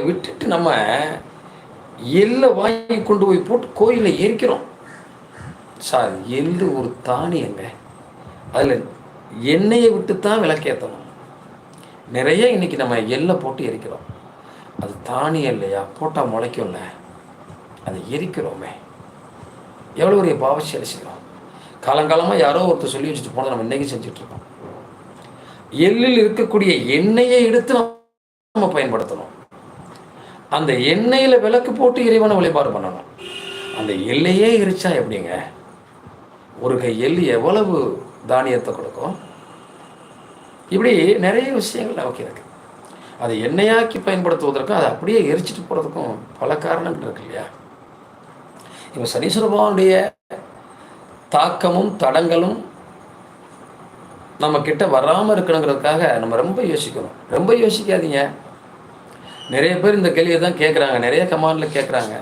விட்டுட்டு நம்ம எள்ளை வாங்கி கொண்டு போய் போட்டு கோயிலில் எரிக்கிறோம் சார் எள்ளு ஒரு தானியங்க அதில் எண்ணெயை விட்டு தான் விளக்கேற்றணும் நிறைய இன்னைக்கு நம்ம எள்ளை போட்டு எரிக்கிறோம். அது தானியம் இல்லையா போட்டால் முளைக்கும்ல. அதை எரிக்கிறோமே. எவ்வளோ பெரிய பாவச்செயலை செய்கிறோம் காலங்காலமாக யாரோ ஒருத்தர் சொல்லி வச்சுட்டு போனதை நம்ம இன்னைக்கு செஞ்சுட்ருக்கோம் எள்ளில் இருக்கக்கூடிய எண்ணெயை எடுத்து நம்ம அந்த எண்ணெயில் விளக்கு போட்டு இறைவனை வழிபாடு பண்ணணும். அந்த எல்லையே இருச்சா எப்படிங்க? ஒரு கை எள்ளு எவ்வளவு தானியத்தை கொடுக்கும்? இப்படி நிறைய விஷயங்கள் நமக்கு இருக்கு. அதை எண்ணெயாக்கி பயன்படுத்துவதற்கும் அதை அப்படியே எரிச்சிட்டு போகிறதுக்கும் பல காரணங்கள் இருக்கு இல்லையா? இப்போ சனீஸ்வர பகவானுடைய தாக்கமும் தடங்களும் நம்ம கிட்ட வராமல் இருக்கணுங்கிறதுக்காக நம்ம ரொம்ப யோசிக்கணும். ரொம்ப யோசிக்காதீங்க. நிறைய பேர் இந்த கேள்வியை தான் கேட்குறாங்க நிறைய கமாண்டில் கேட்குறாங்க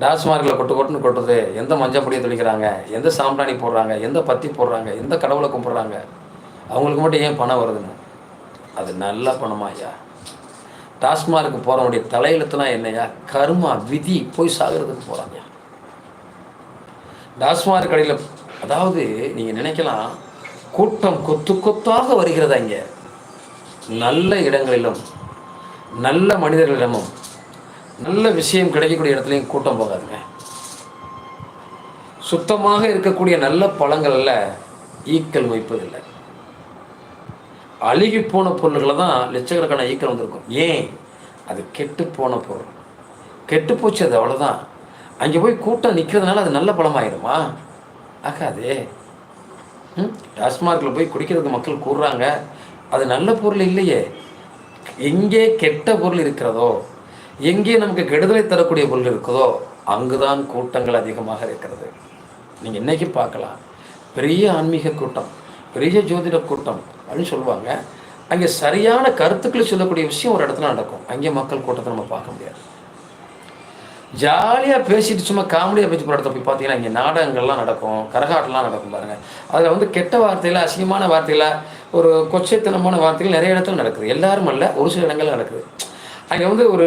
டாஸ்மார்க்கில் கொட்டு கொட்டுன்னு கொட்டுது. எந்த மஞ்சள் பொடியை தெளிக்கிறாங்க? எந்த சாம்பிராணி போடுறாங்க? எந்த பத்தி போடுறாங்க? எந்த கடவுளை கும்பிட்றாங்க? அவங்களுக்கு மட்டும் ஏன் பணம் வருதுன்னு? அது நல்ல பணமா ஐயா? டாஸ்மார்க்கு போகிறவனுடைய தலையெழுத்துலாம் என்னையா கர்மா விதி போய் சாகிறதுக்கு போகிறாங்க டாஸ்மார்க் கடையில் அதாவது நீங்கள் நினைக்கலாம் கூட்டம் கொத்து கொத்தாக வருகிறதா இங்கே? நல்ல இடங்களிலும் நல்ல மனிதர்களிடமும் நல்ல விஷயம் கிடைக்கக்கூடிய இடத்துலையும் கூட்டம் போகாதுங்க. சுத்தமாக இருக்கக்கூடிய நல்ல பழங்களில் ஈக்கள் மொய்ப்பதில்லை. அழுகி போன பொருள்களை தான் லட்சக்கணக்கான ஈக்கள் வந்திருக்கும். ஏன்? அது கெட்டு போன பொருள். கெட்டு போச்சு அது அவ்வளோதான் அங்கே போய் கூட்டம் நிற்கிறதுனால அது நல்ல பழமாயிருமா? ஆகாதே. ம்? டாஸ்மார்க்கில் போய் குடிக்கிறதுக்கு மக்கள் கூடுறாங்க அது நல்ல பொருள் இல்லையே. எங்கே கெட்ட பொருள் இருக்கிறதோ எங்கே நமக்கு கெடுதலை தரக்கூடிய பொருள் இருக்குதோ அங்குதான் கூட்டங்கள் அதிகமாக இருக்கிறது. நீங்கள் இன்னைக்கு பார்க்கலாம். பெரிய ஆன்மீக கூட்டம் பெரிய ஜோதிட கூட்டம் அப்படின்னு சொல்லுவாங்க. அங்கே சரியான கருத்துக்களை சொல்லக்கூடிய விஷயம் ஒரு இடத்துல நடக்கும். அங்கே மக்கள் கூட்டத்தை நம்ம பார்க்க முடியாது. ஜாலியாக பேசிட்டு சும்மா காமெடியாக பேச்சு போகிற போய் பார்த்தீங்கன்னா இங்கே நாடகங்கள்லாம் நடக்கும் கரகாட்டம்லாம் நடக்கும் பாருங்க. அதில் வந்து கெட்ட வார்த்தையில் அசிங்கமான வார்த்தையில் ஒரு கொச்சைத்தனமான வார்த்தைகள் நிறைய இடத்துல நடக்குது. எல்லாரும் அல்ல ஒரு சில இடங்கள்ல நடக்குது. அங்கே வந்து ஒரு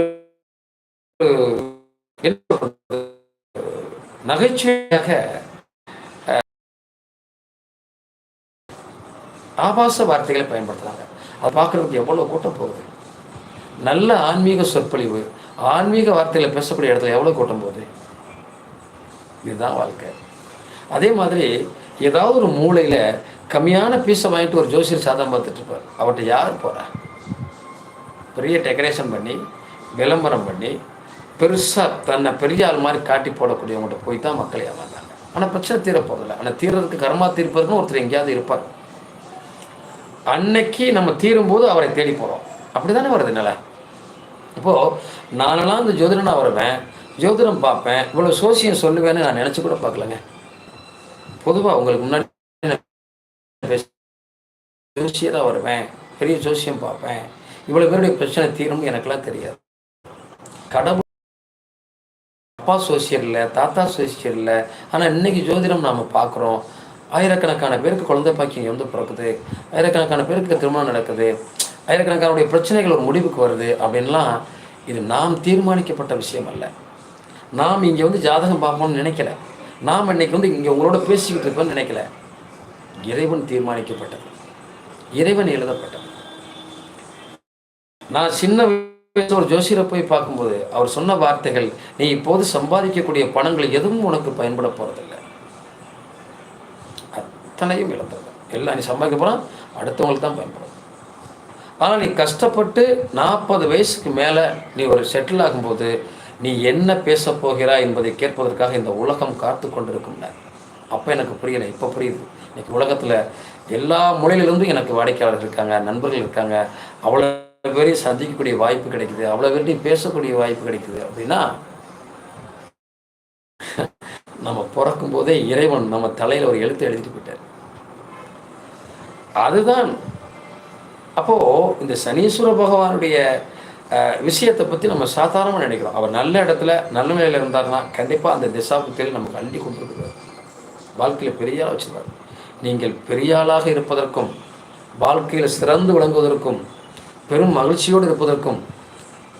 நகைச்சுவையாக ஆபாச வார்த்தைகளை பயன்படுத்துறாங்க. அதை பார்க்குறதுக்கு எவ்வளோ கூட்டம் போகுது. நல்ல ஆன்மீக சொற்பொழிவு. ஆன்மீக வார்த்தையில் பேசக்கூடிய இடத்துல எவ்வளோ கூட்டம் போகுது? இதுதான் வாழ்க்கை. அதே மாதிரி ஏதாவது ஒரு மூலையில் கம்மியான பீஸை வாங்கிட்டு ஒரு ஜோசியர் சாதம் பார்த்துட்டு இருப்பார். அவர்கிட்ட யார் போகிறா பெரிய டெக்கரேஷன் பண்ணி விளம்பரம் பண்ணி பெருசாக தன்னை பெரிய ஆள் மாதிரி காட்டி போடக்கூடியவங்கள்ட்ட போய் தான் மக்கள் ஏமாந்தாங்க ஆனால் பிரச்சனை தீர ஆனால் தீர்றதுக்கு கர்மா தீர்ப்பதுன்னு ஒருத்தர் எங்கேயாவது இருப்பார். அன்னைக்கு நம்ம தீரும்போது அவரை தேடி போகிறோம் அப்படி தானே வருது நிலை? இப்போது நானெல்லாம் இந்த ஜோதிடனாக வருவேன் ஜோதிடம் பார்ப்பேன் இவ்வளோ சோசியம் சொல்லுவேன்னு நான் நினச்சி கூட பார்க்கலங்க. பொதுவாக உங்களுக்கு முன்னாடி ஜோசியராக வருவேன் பெரிய ஜோசியம் பார்ப்பேன். இவ்வளோ பேருடைய பிரச்சனை தீரும் எனக்கெல்லாம் தெரியாது. கடவுள் அப்பா சோசியர் இல்லை தாத்தா சோசியர் இல்லை. ஆனால் இன்னைக்கு ஜோதிடம் நாம் பார்க்குறோம். ஆயிரக்கணக்கான பேருக்கு குழந்தை பாக்கியம் வந்து பிறக்குது. ஆயிரக்கணக்கான பேருக்கு திருமணம் நடக்குது. ஆயிரக்கணக்கானுடைய பிரச்சனைகள் ஒரு முடிவுக்கு வருது அப்படின்லாம் இது நாம் தீர்மானிக்கப்பட்ட விஷயம் அல்ல. நாம் இங்கே வந்து ஜாதகம் பார்ப்போம்னு நினைக்கல. நாம் இன்னைக்கு வந்து இங்கே உங்களோட பேசிக்கிட்டு இருப்போம்னு நினைக்கல. இறைவன் தீர்மானிக்கப்பட்டது. இறைவன் எழுதப்பட்டது. நான் சின்ன ஒரு ஜோசியரை போய் பார்க்கும்போது அவர் சொன்ன வார்த்தைகள் நீ இப்போது சம்பாதிக்கக்கூடிய பணங்கள் எதுவும் உனக்கு பயன்பட போகிறதில்ல அத்தனையும் இழந்தது. எல்லாம் நீ சம்பாதிக்க போகிறான் அடுத்தவங்களுக்கு தான் பயன்படும். ஆனால் நீ கஷ்டப்பட்டு நாற்பது வயசுக்கு மேலே நீ ஒரு செட்டில் ஆகும்போது நீ என்ன பேச போகிறாய் என்பதை கேட்பதற்காக இந்த உலகம் காத்து கொண்டிருக்கும்ல அப்போ எனக்கு புரியலை இப்போ புரியுது. இன்னைக்கு உலகத்தில் எல்லா மூலையிலிருந்தும் எனக்கு வாடிக்கையாளர்கள் இருக்காங்க நண்பர்கள் இருக்காங்க. அவ்வளோ பேரையும் சந்திக்கக்கூடிய வாய்ப்பு கிடைக்குது அவ்வளோ பேர்ட்டையும் பேசக்கூடிய வாய்ப்பு கிடைக்குது. அப்படின்னா நம்ம பிறக்கும் போதே இறைவன் நம்ம தலையில் ஒரு எழுத்து எழுதிட்டு போயிட்டார். அதுதான் அப்போது இந்த சனீஸ்வர பகவானுடைய விஷயத்தை பற்றி நம்ம சாதாரணமாக நினைக்கிறோம். அவர் நல்ல இடத்துல நல்ல நிலையில் இருந்தாருன்னா கண்டிப்பாக அந்த திசாபுத்தியில் நமக்கு அள்ளி கொண்டிருக்கிறார் வாழ்க்கையில் பெரிய ஆள் வச்சிருவார் நீங்கள் பெரிய ஆளாக இருப்பதற்கும் வாழ்க்கையில் சிறந்து விளங்குவதற்கும் பெரும் மகிழ்ச்சியோடு இருப்பதற்கும்